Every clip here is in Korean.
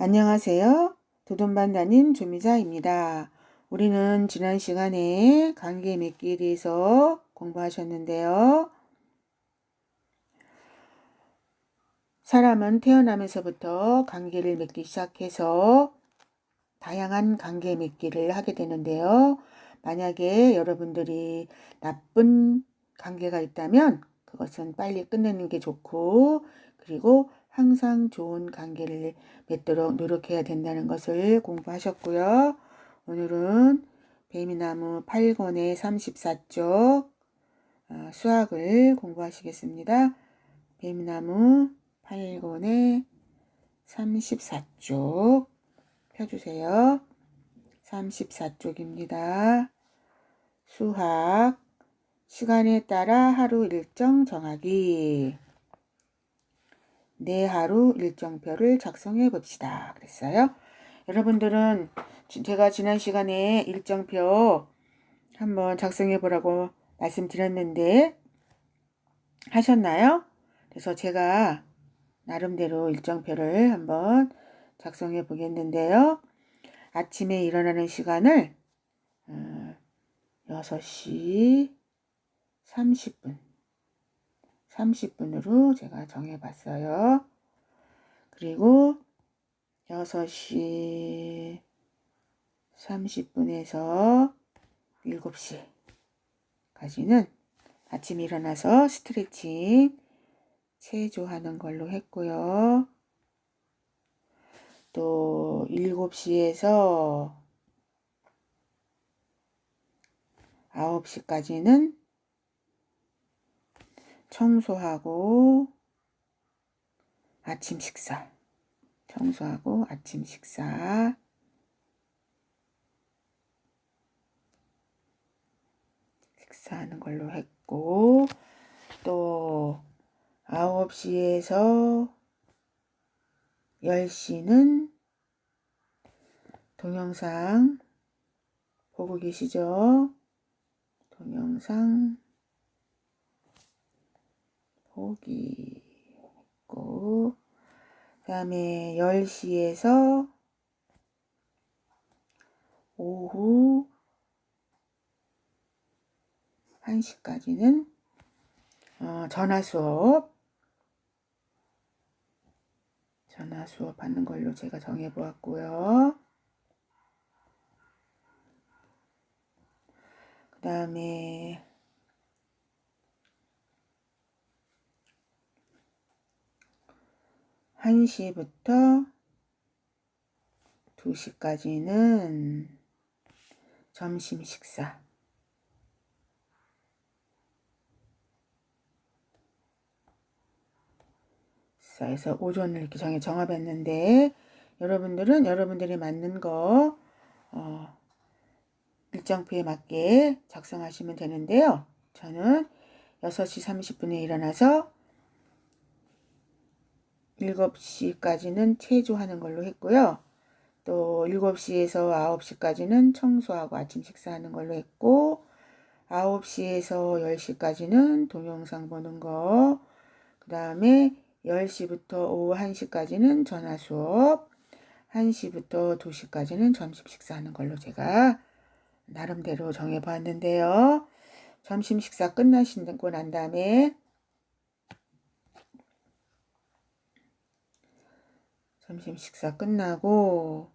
안녕하세요. 도돈반다님 조미자입니다. 우리는 지난 시간에 관계 맺기에 대해서 공부하셨는데요. 사람은 태어나면서부터 관계를 맺기 시작해서 다양한 관계 맺기를 하게 되는데요. 만약에 여러분들이 나쁜 관계가 있다면 그것은 빨리 끝내는 게 좋고 그리고 항상 좋은 관계를 맺도록 노력해야 된다는 것을 공부하셨고요. 오늘은 뱀이나무 8권의 34쪽 어, 수학을 공부하시겠습니다. 뱀이나무 8권의 34쪽 펴주세요. 34쪽입니다. 수학 시간에 따라 하루 일정 정하기 내 하루 일정표를 작성해 봅시다. 그랬어요. 여러분들은 제가 지난 시간에 일정표 한번 작성해 보라고 말씀드렸는데 하셨나요? 그래서 제가 나름대로 일정표를 한번 작성해 보겠는데요. 아침에 일어나는 시간을 6시 어, 30분 30분으로 제가 정해봤어요. 그리고 6시 30분에서 7시까지는 아침 일어나서 스트레칭 체조하는 걸로 했고요. 또 7시에서 9시까지는 청소하고 아침 식사. 청소하고 아침 식사. 식사하는 걸로 했고, 또 9시에서 10시는 동영상 보고 계시죠? 동영상 보기 있고 그 다음에 10시에서 오후 1시까지는 어, 전화 수업 전화 수업 받는 걸로 제가 정해 보았고요. 그 다음에 1시부터 2시까지는 점심 식사. 그래서 오전을 이렇게 정해 정합했는데 여러분들은 여러분들이 맞는 거 어, 일정표에 맞게 작성하시면 되는데요. 저는 6시 30분에 일어나서 7시까지는 체조하는 걸로 했고요. 또 7시에서 9시까지는 청소하고 아침 식사하는 걸로 했고 9시에서 10시까지는 동영상 보는 거, 그 다음에 10시부터 오후 1시까지는 전화 수업, 1시부터 2시까지는 점심 식사하는 걸로 제가 나름대로 정해봤는데요. 점심 식사 끝나시고 난 다음에 점심 식사 끝나고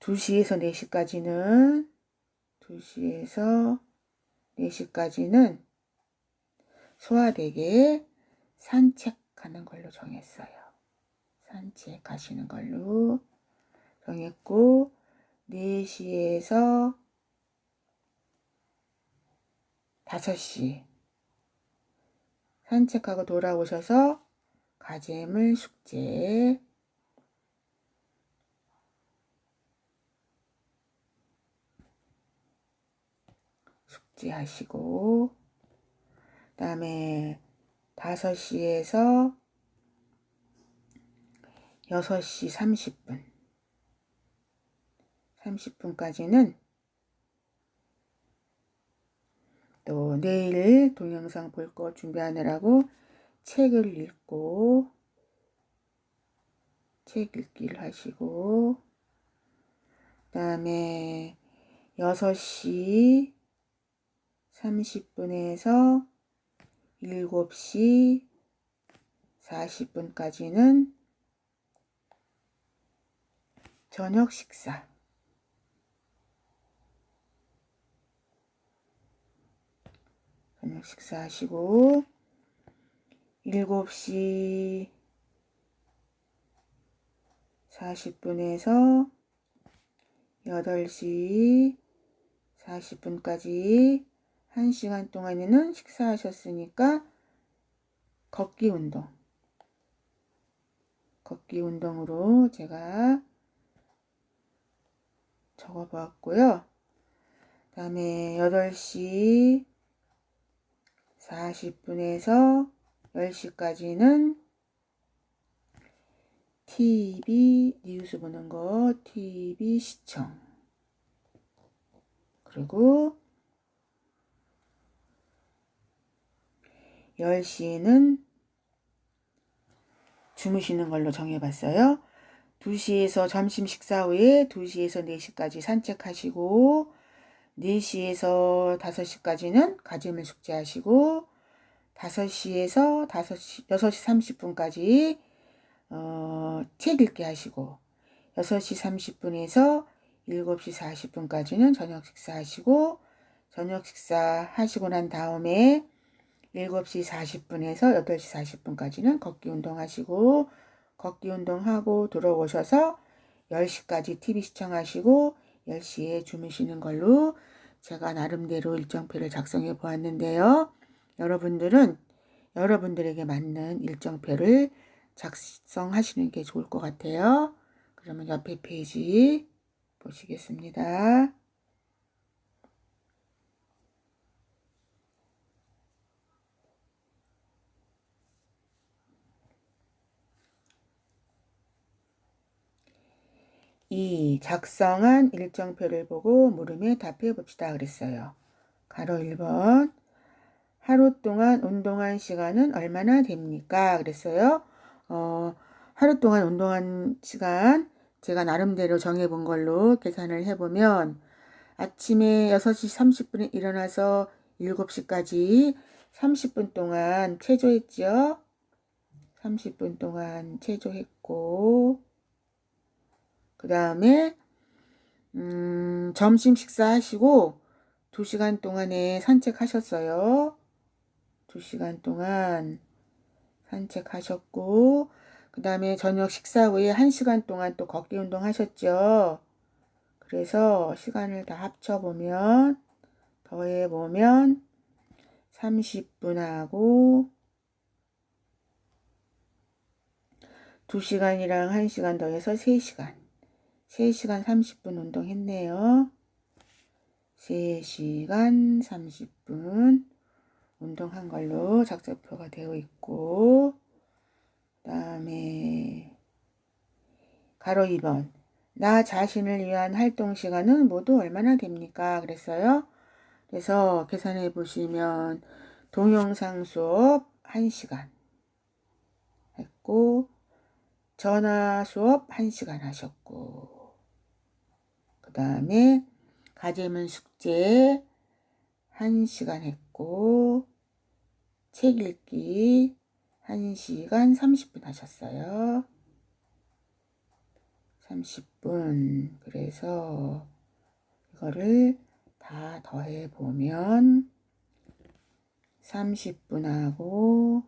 2시에서 4시까지는 2시에서 4시까지는 소화되게 산책하는 걸로 정했어요. 산책하시는 걸로 정했고 4시에서 5시 산책하고 돌아오셔서 가재물 숙제 숙제하시고 그 다음에 5시에서 6시 30분. 30분까지는 또 내일 동영상 볼 거 준비하느라고 책을 읽고 책 읽기를 하시고 그 다음에 6시 30분에서 7시 40분까지는 저녁 식사. 저녁 식사하시고 7시 40분에서 8시 40분까지 1시간 동안에는 식사하셨으니까 걷기 운동. 걷기 운동으로 제가 적어 보았고요. 그 다음에 8시 40분에서 10시까지는 TV 뉴스 보는 거, TV 시청. 그리고 10시는 주무시는 걸로 정해봤어요. 2시에서 점심 식사 후에 2시에서 4시까지 산책하시고 4시에서 5시까지는 가짐을 숙제하시고 5시에서 5시, 6시 30분까지 어, 책 읽기 하시고 6시 30분에서 7시 40분까지는 저녁 식사하시고 저녁 식사 하시고 난 다음에 7시 40분에서 8시 40분까지는 걷기 운동하시고 걷기 운동하고 들어오셔서 10시까지 TV 시청하시고 10시에 주무시는 걸로 제가 나름대로 일정표를 작성해 보았는데요. 여러분들은 여러분들에게 맞는 일정표를 작성하시는 게 좋을 것 같아요. 그러면 옆에 페이지 보시겠습니다. 이 작성한 일정표를 보고 물음에 답해 봅시다 그랬어요. 가로 1번 하루 동안 운동한 시간은 얼마나 됩니까? 그랬어요. 어, 하루 동안 운동한 시간 제가 나름대로 정해본 걸로 계산을 해보면 아침에 6시 30분에 일어나서 7시까지 30분 동안 체조했죠. 30분 동안 체조했고 그 다음에 음, 점심 식사하시고 2시간 동안에 산책하셨어요. 2시간 동안 산책하셨고 그 다음에 저녁 식사 후에 1시간 동안 또 걷기 운동 하셨죠. 그래서 시간을 다 합쳐보면 더해보면 30분하고 2시간이랑 1시간 더해서 3시간 3시간 30분 운동했네요. 3시간 30분 운동한 걸로 작성표가 되어 있고 그 다음에 가로 2번 나 자신을 위한 활동 시간은 모두 얼마나 됩니까? 그랬어요. 그래서 계산해 보시면 동영상 수업 1시간 했고 전화 수업 1시간 하셨고 그 다음에 가재문 숙제 1시간 했고 책 읽기 1시간 30분 하셨어요. 30분 그래서 이거를 다 더해 보면 30분하고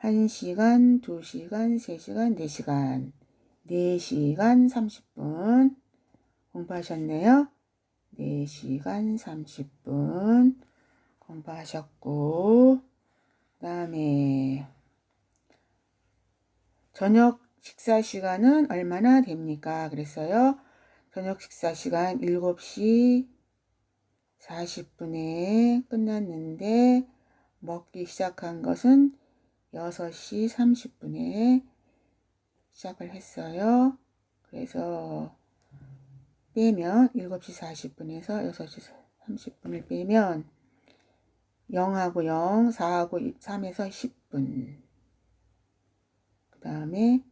1시간, 2시간, 3시간, 4시간 4시간 30분 공부하셨네요. 4시간 30분 공부하셨고 그 다음에 저녁 식사 시간은 얼마나 됩니까? 그랬어요. 저녁 식사 시간 7시 40분에 끝났는데 먹기 시작한 것은 6시 30분에 시작을 했어요. 그래서 빼면 7시 40분에서 6시 30분을 빼면 0하고 0, 4하고 3에서 10분. 그 다음에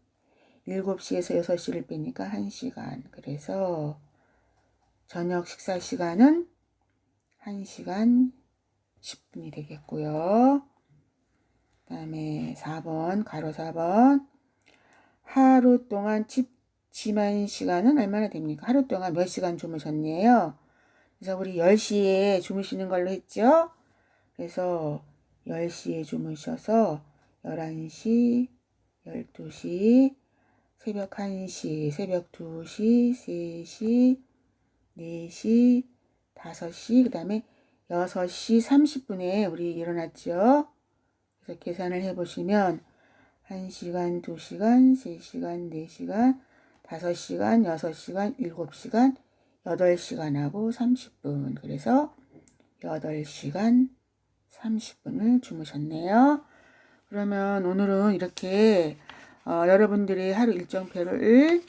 7시에서 6시를 빼니까 1시간. 그래서 저녁 식사 시간은 1시간 10분이 되겠고요. 그 다음에 4번, 가로 4번. 하루 동안 집 지만 시간은 얼마나 됩니까? 하루 동안 몇 시간 주무셨네요. 그래서 우리 10시에 주무시는 걸로 했죠? 그래서 10시에 주무셔서 11시, 12시, 새벽 1시, 새벽 2시, 3시, 4시, 5시, 그 다음에 6시 30분에 우리 일어났죠? 그래서 계산을 해보시면 1시간, 2시간, 3시간, 4시간, 5시간, 6시간, 7시간, 8시간하고 30분. 그래서 8시간 30분을 주무셨네요. 그러면 오늘은 이렇게 어, 여러분들의 하루 일정표를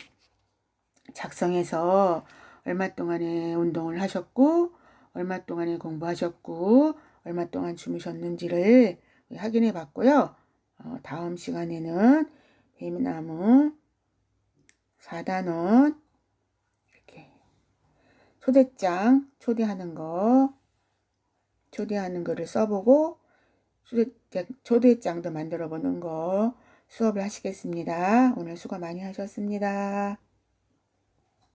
작성해서 얼마 동안에 운동을 하셨고 얼마 동안에 공부하셨고 얼마 동안 주무셨는지를 확인해 봤고요. 어, 다음 시간에는 뱀나무 4단원 이렇게 초대장 초대하는 거 초대하는 거를 써보고 초대, 초대장도 만들어 보는 거 수업을 하시겠습니다. 오늘 수고 많이 하셨습니다.